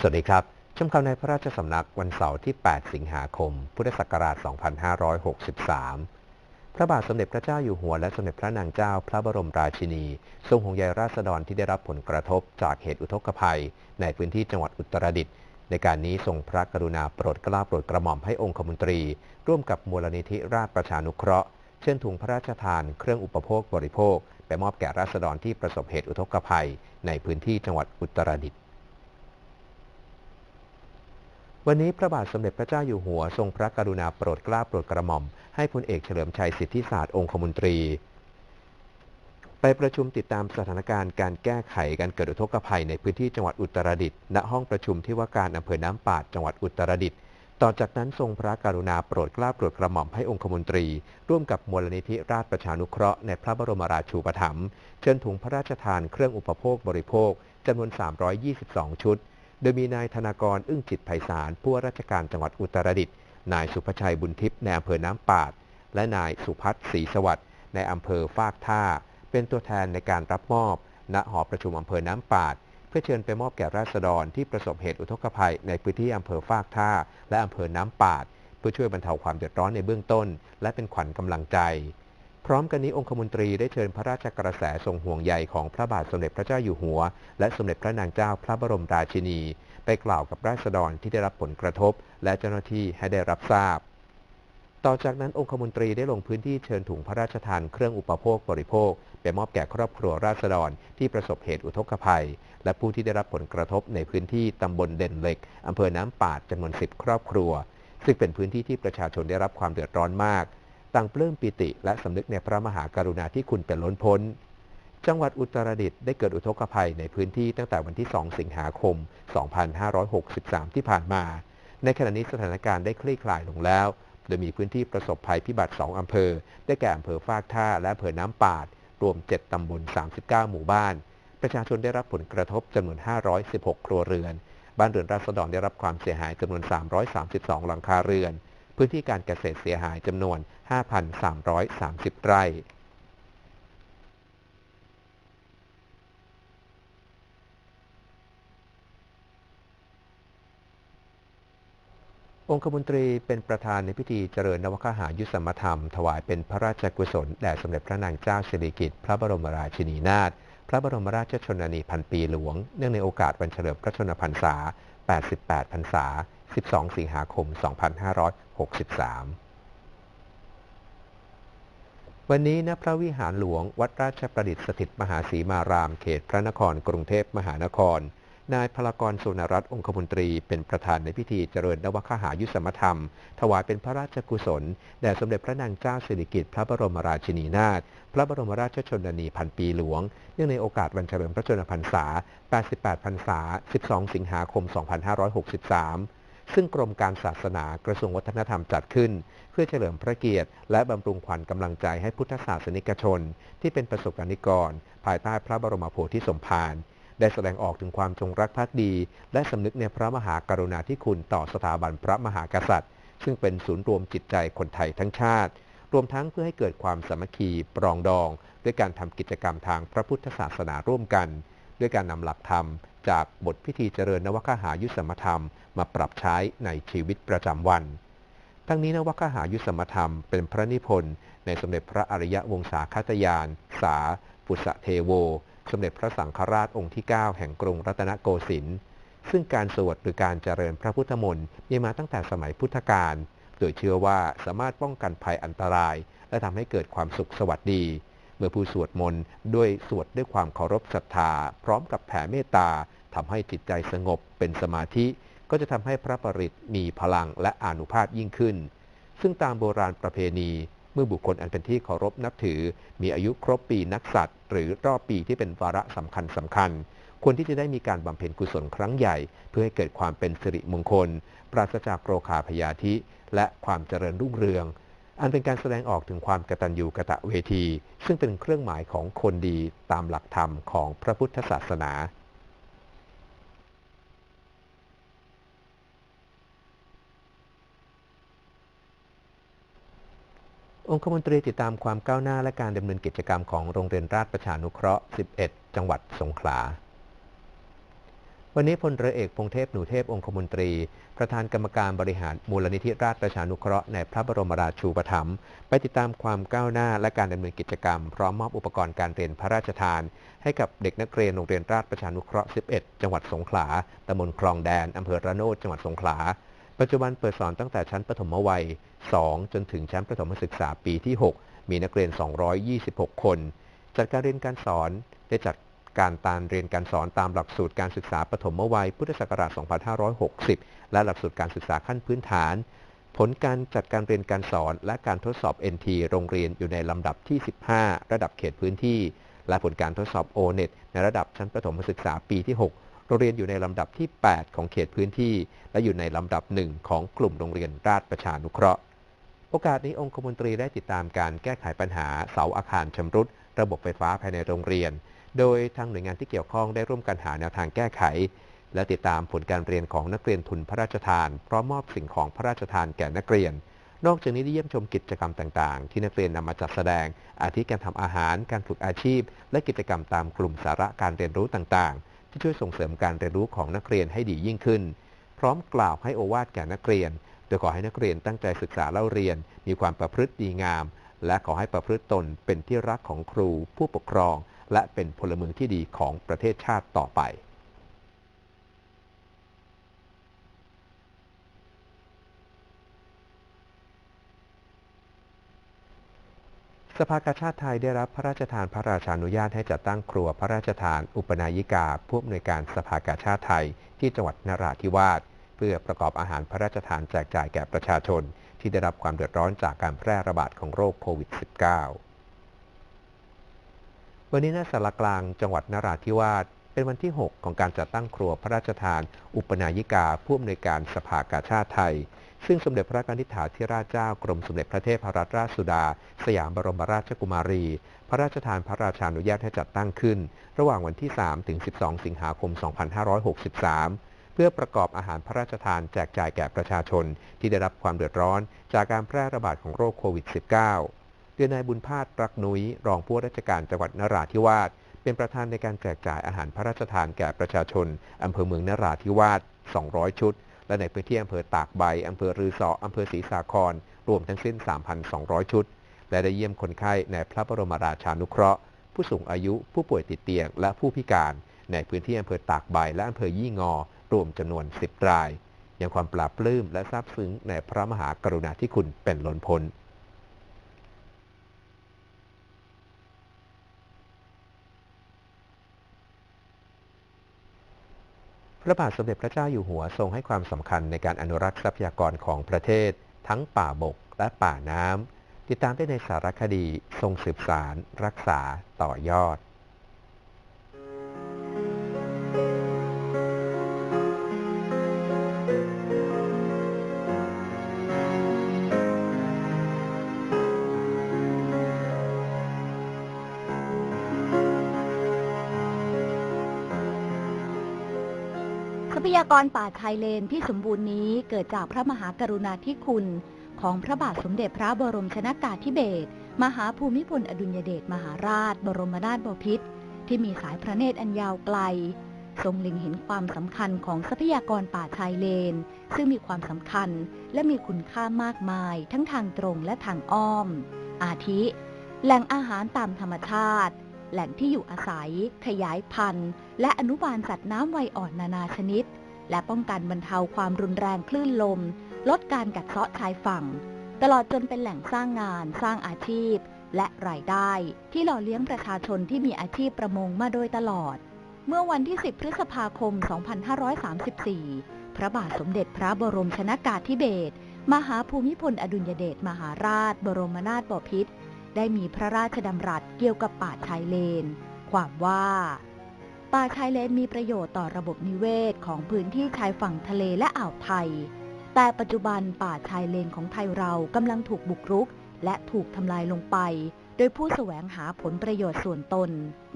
สวัสดีครับ ชมข่าวในพระราชสำนักวันเสาร์ที่ 8 สิงหาคม พุทธศักราช 2563 พระบาทสมเด็จพระเจ้าอยู่หัวและสมเด็จพระนางเจ้าพระบรมราชินี ทรงห่วงใยราษฎรที่ได้รับผลกระทบจากเหตุอุทกภัย ในพื้นที่จังหวัดอุตรดิตถ์ในการนี้ทรงพระกรุณาโปรดเกล้าโปรดกระหม่อมให้องคมนตรี ร่วมกับมูลนิธิราชประชานุเคราะห์เช่นถุงพระราชทานเครื่องอุปโภคบริโภค ไปมอบแก่ราษฎรที่ประสบเหตุอุทกภัย ในพื้นที่จังหวัดอุตรดิตถ์ วันนี้พระบาทสมเด็จพระเจ้าอยู่หัวทรงพระกรุณาโปรดเกล้าโปรดกระหม่อม ให้พลเอกเฉลิมชัยสิทธิศาสตร์องคมนตรี ไปประชุมติดตามสถานการณ์การแก้ไขการเกิดอุทกภัยในพื้นที่จังหวัดอุตรดิตถ์ณห้องประชุมที่ว่าการอำเภอน้ำปาดจังหวัดอุตรดิตถ์ต่อจากนั้นทรงพระกรุณาโปรดเกล้าโปรดกระหม่อมให้องคมนตรี ร่วมกับมูลนิธิราชประชานุเคราะห์ในพระบรมราชูปถัมภ์เชิญถุงพระราชทานเครื่องอุปโภคบริโภคจำนวน 322 ชุด โดยมีนายธนากรอึ้งจิตไพศาลผู้ว่าราชการจังหวัดอุตรดิตถ์นายสุภชัยบุญทิพย์ในอำเภอน้ำปาด และนายสุพัฒน์ศรีสวัสดิ์ในอำเภอฟากท่า เป็นตัวแทนในการรับมอบ ณหอประชุมอำเภอน้ำปาด เพื่อเชิญไปมอบแก่ราษฎรที่ประสบเหตุอุทกภัยในพื้นที่อำเภอฟากท่า และอำเภอน้ำปาด เพื่อช่วยบรรเทาความเดือดร้อนในเบื้องต้น และเป็นขวัญกำลังใจ พร้อมกันนี้องคมนตรีได้เชิญพระราชกระแสทรงห่วงใยของพระบาทสมเด็จพระเจ้าอยู่หัว และสมเด็จพระนางเจ้าพระบรมราชินี ไปกล่าวกับราษฎรที่ได้รับผลกระทบ และเจ้าหน้าที่ให้ได้รับทราบ ต่อจากนั้นองคมนตรีได้ลงพื้นที่เชิญถุงพระราชทานเครื่องอุปโภคบริโภค ไปมอบแก่ครอบครัวราษฎรที่ประสบเหตุอุทกภัย และผู้ที่ได้รับผลกระทบในพื้นที่ตำบลเด่นเหล็กอำเภอน้ำปาดจำนวนสิบครอบครัว ซึ่งเป็นพื้นที่ที่ประชาชนได้รับความเดือดร้อนมาก ต่างปลื้มปิติและสำนึกในพระมหากรุณาธิคุณเป็นล้นพ้น จังหวัดอุตรดิตถ์ได้เกิดอุทกภัยในพื้นที่ตั้งแต่วันที่ 2 สิงหาคม 2563 ที่ผ่านมา ในขณะนี้สถานการณ์ได้คลี่คลายลงแล้ว โดยมีพื้นที่ประสบภัยพิบัติ 2 อำเภอ ได้แก่อำเภอฟากท่าและอำเภอน้ำปาด รวม 7 ตำบล 39 หมู่บ้าน ประชาชนได้รับผลกระทบจำนวน 516 ครัวเรือน บ้านเรือนราษฎรได้รับความเสียหายจำนวน 332 หลังคาเรือน พื้นที่การเกษตรเสียหายจำนวน 5,330 ไร่องคมนตรีเป็นประธานในพิธีเจริญนวคหายุสมธรรม ถวายเป็นพระราชกุศลแด่สมเด็จพระนางเจ้าสิริกิติ์พระบรมราชินีนาถพระบรมราชชนนีพันปีหลวง เนื่องในโอกาสวันเฉลิมพระชนมพรรษา 88 พรรษา 12 สิงหาคม 2563 วันนี้ณพระวิหารหลวง วัดราชประดิษฐ์สถิตมหาศรีมาราม เขตพระนครกรุงเทพมหานคร นายพลกรสุนรัตน์องคมนตรี เป็นประธานในพิธีเจริญนวคหายุสมธรรม ถวายเป็นพระราชกุศล แด่สมเด็จพระนางเจ้าสิริกิติ์พระบรมราชินีนาถ พระบรมราชชนนีพันปีหลวง เนื่องในโอกาสวันเฉลิมพระชนมพรรษา 88 พรรษา 12 สิงหาคม 2563 ซึ่งกรมการศาสนากระทรวงวัฒนธรรมจัดขึ้น เพื่อเฉลิมพระเกียรติ และบำรุงขวัญกำลังใจให้พุทธศาสนิกชน ที่เป็นประสบกรณิกร ภายใต้พระบรมโพธิสมภารได้แสดงออกถึงความจงรักภักดี และสำนึกในพระมหากรุณาธิคุณต่อสถาบันพระมหากษัตริย์ ซึ่งเป็นศูนย์รวมจิตใจคนไทยทั้งชาติ รวมทั้งเพื่อให้เกิดความสามัคคีปรองดอง ด้วยการทำกิจกรรมทางพระพุทธศาสนาร่วมกัน ด้วยการนำหลักธรรม จากบทพิธีเจริญนวคหายุสมธรรมมาปรับใช้ในชีวิตประจำวัน ทั้งนี้นวคหายุสมธรรมเป็นพระนิพนธ์ในสมเด็จพระอริยวงศาคตยาน สา ปุษะเทโว สมเด็จพระสังฆราชองค์ที่ 9 แห่งกรุงรัตนโกสินทร์ซึ่งการสวดหรือการเจริญพระพุทธมนต์มีมาตั้งแต่สมัยพุทธกาลโดยเชื่อว่าสามารถป้องกันภัยอันตราย และทำให้เกิดความสุขสวัสดี เมื่อผู้สวดมนต์ด้วยสวดด้วยความเคารพศรัทธา พร้อมกับแผ่เมตตา ทำให้จิตใจสงบเป็นสมาธิ ก็จะทำให้พระปริตมีพลังและอานุภาพยิ่งขึ้น ซึ่งตามโบราณประเพณี เมื่อบุคคลอันเป็นที่เคารพนับถือ มีอายุครบปีนักษัตริย์หรือรอบปีที่เป็นวาระสำคัญสำคัญ ควรที่จะได้มีการบำเพ็ญกุศลครั้งใหญ่ เพื่อให้เกิดความเป็นสิริมงคล ปราศจากโรคาพยาธิ และความเจริญรุ่งเรืองอันเป็นการแสดงออกถึงความกตัญญูกะตะเวที ซึ่งเป็นเครื่องหมายของคนดีตามหลักธรรมของพระพุทธศาสนา องคมนตรีติดตามความก้าวหน้าและการดำเนินกิจกรรมของโรงเรียนราชประชานุเคราะห์ 11 จังหวัดสงขลา วันนี้พลเรือเอกพงเทพหนูเทพองคมนตรี ประธานกรรมการบริหารมูลนิธิราชประชานุเคราะห์ในพระบรมราชูปถัมภ์ไปติดตามความก้าวหน้าและการดำเนินกิจกรรม พร้อมมอบอุปกรณ์การเรียนพระราชทาน ให้กับเด็กนักเรียนโรงเรียนราชประชานุเคราะห์ 11 จังหวัดสงขลาตำบลคลองแดนอำเภอระโนดจังหวัดสงขลา ปัจจุบันเปิดสอนตั้งแต่ชั้นประถมวัย 2 จนถึงชั้นประถมศึกษาปีที่ 6 มีนักเรียน 226 คน จัดการเรียนการสอนได้จัดการตารเรียนการสอนตามหลักสูตรการศึกษาปฐมวัย พุทธศักราช 2560 และหลักสูตรการศึกษาขั้นพื้นฐาน ผลการจัดการเรียนการสอนและการทดสอบ NT โรงเรียนอยู่ในลำดับที่ 15 ระดับเขตพื้นที่ และผลการทดสอบ O-NET ในระดับชั้นประถมศึกษาปีที่ 6 โรงเรียนอยู่ในลำดับที่ 8 ของเขตพื้นที่ และอยู่ในลำดับหนึ่งของกลุ่มโรงเรียนราชประชานุเคราะห์ โอกาสนี้องคมนตรีได้ติดตามการแก้ไขปัญหาเสาอาคารชำรุด ระบบไฟฟ้าภายในโรงเรียน โดยทางหน่วยงานที่เกี่ยวข้องได้ร่วมกันหาแนวทางแก้ไข และติดตามผลการเรียนของนักเรียนทุนพระราชทานพร้อมมอบสิ่งของพระราชทานแก่นักเรียนนอกจากนี้ได้เยี่ยมชมกิจกรรมต่างๆ ที่นักเรียนนำมาจัดแสดง อาทิการทำอาหาร การฝึกอาชีพ และกิจกรรมตามกลุ่มสาระการเรียนรู้ต่างๆ ที่ช่วยส่งเสริมการเรียนรู้ของนักเรียนให้ดียิ่งขึ้น พร้อมกล่าวให้โอวาทแก่นักเรียน โดยขอให้นักเรียนตั้งใจศึกษาเล่าเรียน มีความประพฤติดีงาม และขอให้ประพฤติตนเป็นที่รักของครู ผู้ปกครอง และเป็นพลเมืองที่ดีของประเทศชาติต่อไป สภากาชาติไทยได้รับพระราชทานพระราชานุญาตให้จัดตั้งครัวพระราชทานอุปนายิกาผู้อำนวยการสภากาชาติไทยที่จังหวัดนราธิวาสเพื่อประกอบอาหารพระราชทานแจกจ่ายแก่ประชาชน ที่ได้รับความเดือดร้อนจากการแพร่ระบาดของโรคโควิด -19 วันนี้หน้าสารกลางจังหวัดนราธิวาสเป็นวันที่ 6 ของการจัดตั้งครัวพระราชทาน อุปนายิกาผู้อำนวยการสภากาชาติไทย ซึ่งสมเด็จพระนิธิถาธิราชเจ้ากรมสมเด็จพระเทพรัตนราชสุดา สยามบรมราชกุมารี พระราชทานพระราชานุญาตให้จัดตั้งขึ้น ระหว่างวันที่ 3 ถึง 12 สิงหาคม 2563 เพื่อประกอบอาหารพระราชทานแจกจ่ายแก่ประชาชนที่ได้รับความเดือดร้อน จากการแพร่ระบาดของโรคโควิด -19 เดือนนายบุญพาสรักนุ้ยรองผู้ว่าราชการจังหวัดนราธิวาสเป็นประธานในการแจกจ่ายอาหารพระราชทานแก่ประชาชนอำเภอเมืองนราธิวาส 200 ชุด และในพื้นที่อำเภอตากใบอำเภอรือสออำเภอศรีสาคร รวมทั้งสิ้น 3,200 ชุด และได้เยี่ยมคนไข้ในพระบรมราชานุเคราะห์ ผู้สูงอายุผู้ป่วยติดเตียง และผู้พิการในพื้นที่อำเภอตากใบและอำเภอยี่งอ รวมจำนวน 10 ราย ยังความปราบปลื้มและซาบซึ้งในพระมหากรุณาธิคุณเป็นล้นพ้น ระบาทสมเด็จพระเจ้าอยู่หัวทรงให้ความสำคัญในการอนุรักษ์ทรัพยากรของประเทศ ทั้งป่าบกและป่าน้ำติดตามได้ในสารคดีทรงสืบสาร รักษาต่อยอด ยากรป่าชายเลนที่สมบูรณ์นี้เกิดจากพระมหากรุณาธิคุณ ของพระบาทสมเด็จพระบรมชนากาธิเบศรมหาภูมิพลอดุลยเดชมหาราช บรมนาถบพิตรที่มีสายพระเนตรอันยาวไกล ทรงเล็งเห็นความสำคัญของทรัพยากรป่าชายเลน ซึ่งมีความสำคัญและมีคุณค่ามากมายทั้งทางตรงและทางอ้อม อาทิ แหล่งอาหารตามธรรมชาติ แหล่งที่อยู่อาศัย ขยายพันธุ์ และอนุบาลสัตว์น้ำวัยอ่อนนานาชนิด และป้องกันบรรเทาความรุนแรงคลื่นลม ลดการกัดเซาะชายฝั่ง ตลอดจนเป็นแหล่งสร้างงาน สร้างอาชีพ และรายได้ ที่หล่อเลี้ยงประชาชนที่มีอาชีพประมงมาโดยตลอด เมื่อวันที่ 10 พฤษภาคม 2534 พระบาทสมเด็จพระบรมชนากาธิเบศรมหาภูมิพลอดุลยเดชมหาราช บรมนาถบพิตรได้มีพระราชดำรัสเกี่ยวกับป่าชายเลน ความว่า ป่าชายเลนมีประโยชน์ต่อระบบนิเวศของพื้นที่ชายฝั่งทะเลและอ่าวไทย แต่ปัจจุบันป่าชายเลนของไทยเรากำลังถูกบุกรุก และถูกทำลายลงไป โดยผู้แสวงหาผลประโยชน์ส่วนตน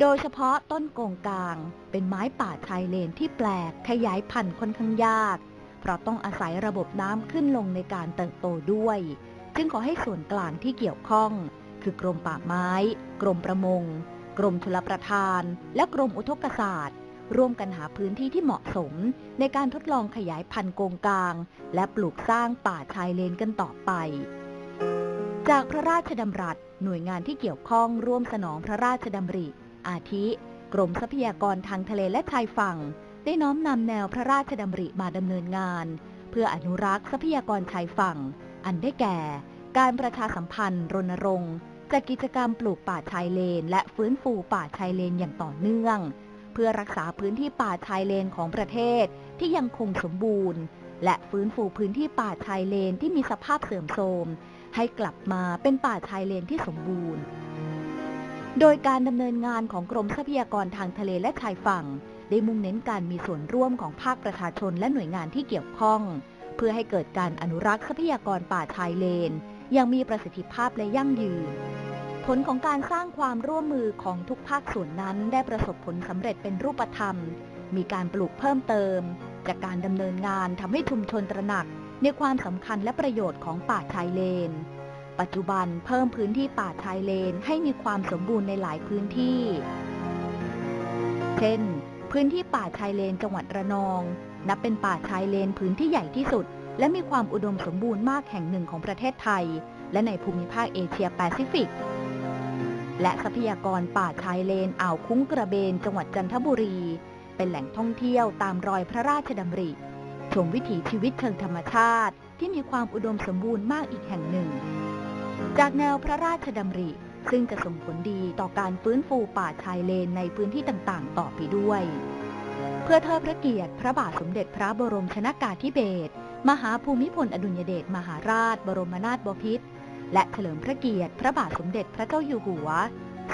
โดยเฉพาะต้นโกงกลาง เป็นไม้ป่าชายเลนที่แปลกขยายพันธุ์ค่อนข้างยาก เพราะต้องอาศัยระบบน้ำขึ้นลงในการเติบโตด้วย จึงขอให้ส่วนกลางที่เกี่ยวข้อง คือกรมป่าไม้ กรมประมง กรมชลประทาน และกรมอุทกศาสตร์ ร่วมกันหาพื้นที่ที่เหมาะสม ในการทดลองขยายพันธุ์โกงกลาง และปลูกสร้างป่าชายเลนกันต่อไป จากพระราชดำรัสหน่วยงานที่เกี่ยวข้องร่วมสนองพระราชดำริ อาทิ กรมทรัพยากรทางทะเลและชายฝั่ง ได้น้อมนำแนวพระราชดำริมาดำเนินงาน เพื่ออนุรักษ์ทรัพยากรชายฝั่ง อันได้แก่ การประชาสัมพันธ์รณรงค์ จัดกิจกรรมปลูกป่าชายเลน และฟื้นฟูป่าชายเลนอย่างต่อเนื่อง เพื่อรักษาพื้นที่ป่าชายเลนของประเทศที่ยังคงสมบูรณ์ และฟื้นฟูพื้นที่ป่าชายเลนที่มีสภาพเสื่อมโทรม ให้กลับมาเป็นป่าชายเลนที่สมบูรณ์ โดยการดำเนินงานของกรมทรัพยากรทางทะเลและชายฝั่ง ได้มุ่งเน้นการมีส่วนร่วมของภาคประชาชนและหน่วยงานที่เกี่ยวข้อง เพื่อให้เกิดการอนุรักษ์ทรัพยากรป่าชายเลน อย่างมีประสิทธิภาพและยั่งยืน ผลของการสร้างความร่วมมือของทุกภาคส่วนนั้นได้ประสบผลสำเร็จเป็นรูปธรรม มีการปลูกเพิ่มเติม จากการดำเนินงานทำให้ชุมชนตระหนัก ในความสำคัญและประโยชน์ของป่าชายเลน ปัจจุบันเพิ่มพื้นที่ป่าชายเลนให้มีความสมบูรณ์ในหลายพื้นที่ เช่น พื้นที่ป่าชายเลนจังหวัดระนอง นับเป็นป่าชายเลนพื้นที่ใหญ่ที่สุด และมีความอุดมสมบูรณ์มากแห่งหนึ่งของประเทศไทย และในภูมิภาคเอเชียแปซิฟิก และทรัพยากรป่าชายเลนอ่าวคุ้งกระเบนจังหวัดจันทบุรี เป็นแหล่งท่องเที่ยวตามรอยพระราชดำริ ชมวิถีชีวิตเชิงธรรมชาติ ที่มีความอุดมสมบูรณ์มากอีกแห่งหนึ่ง จากแนวพระราชดำริซึ่งจะส่งผลดีต่อการฟื้นฟูป่าชายเลนในพื้นที่ต่างๆ ต่อไปด้วย เพื่อเทิดพระเกียรติพระบาทสมเด็จพระบรมชนากาธิเบศร มหาภูมิพลอดุลยเดชมหาราช บรมนาถบพิตรและเฉลิมพระเกียรติ พระบาทสมเด็จพระเจ้าอยู่หัว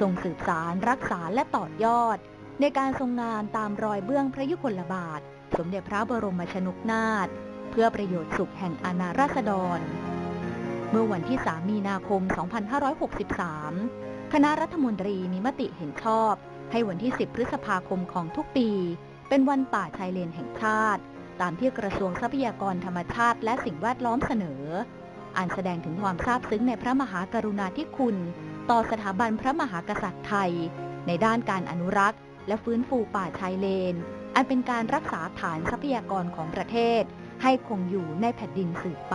ทรงสืบสารรักษาและต่อยอด ในการทรงงานตามรอยเบื้องพระยุคลบาท สมเด็จพระบรมชนกนาถเพื่อประโยชน์สุขแห่งอาณาราษฎร เมื่อวันที่ 3 มีนาคม 2563 คณะรัฐมนตรีมีมติเห็นชอบ ให้วันที่ 10 พฤษภาคมของทุกปี เป็นวันป่าชายเลนแห่งชาติ ตามที่กระทรวงทรัพยากรธรรมชาติ และสิ่งแวดล้อมเสนออันแสดงถึงความซาบซึ้งในพระมหากรุณาธิคุณ ต่อสถาบันพระมหากษัตริย์ไทย ในด้านการอนุรักษ์ และฟื้นฟูป่าชายเลน อันเป็นการรักษาฐานทรัพยากรของประเทศ ให้คงอยู่ในแผ่นดินสืบไป